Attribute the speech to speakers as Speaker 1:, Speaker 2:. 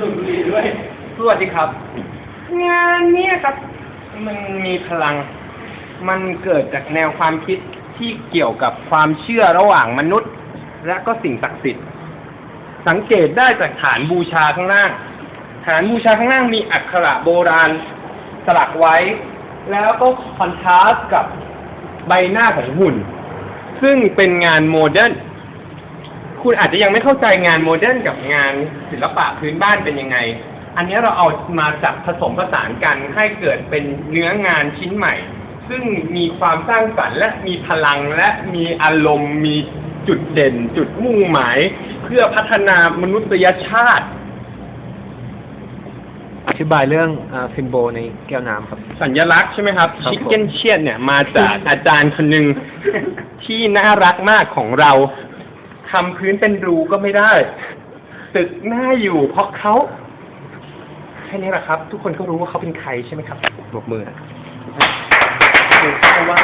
Speaker 1: สูบบุหรี่ด้วยสวัสดีครับ งานเนี้ยครับ มันมีพลัง มันเกิดจากแนวความคิดที่เกี่ยวกับความเชื่อระหว่างมนุษย์ และก็สิ่งศักดิ์สิทธิ์ สังเกตได้จากฐานบูชาข้างล่าง ฐานบูชาข้างล่างมีอักขระโบราณสลักไว้ แล้วก็คอนทราสต์กับใบหน้าของหุ่น ซึ่งเป็นงานโมเดิร์น คุณอาจจะยังไม่เข้าใจงานโมเดิร์นกับงานศิลปะพื้นบ้านเป็นยังไง อันนี้เราเอามาจับผสมผสานกันให้เกิดเป็นเนื้องานชิ้นใหม่ ซึ่งมีความสร้างสรรค์และมีพลังและมีอารมณ์มีจุดเด่น จุดมุ่งหมาย เพื่อพัฒนามนุษยชาติ
Speaker 2: อธิบายเรื่องซิมโบในแก้วน้ำครับ
Speaker 1: สัญลักษณ์ใช่ไหมครับ
Speaker 2: ครับ
Speaker 1: ชิคเก้นเชียนเนี่ยมาจากอาจารย์คนหนึ่งที่น่ารักมากของเรา ทำพื้นเป็นรูก็ไม่ได้ ตึกหน้าอยู่เพราะเขาแค่นี้แหละครับ ทุกคนก็รู้ว่าเขาเป็นใครใช่ไหมครับ
Speaker 2: บกมือ
Speaker 1: ว่าว่า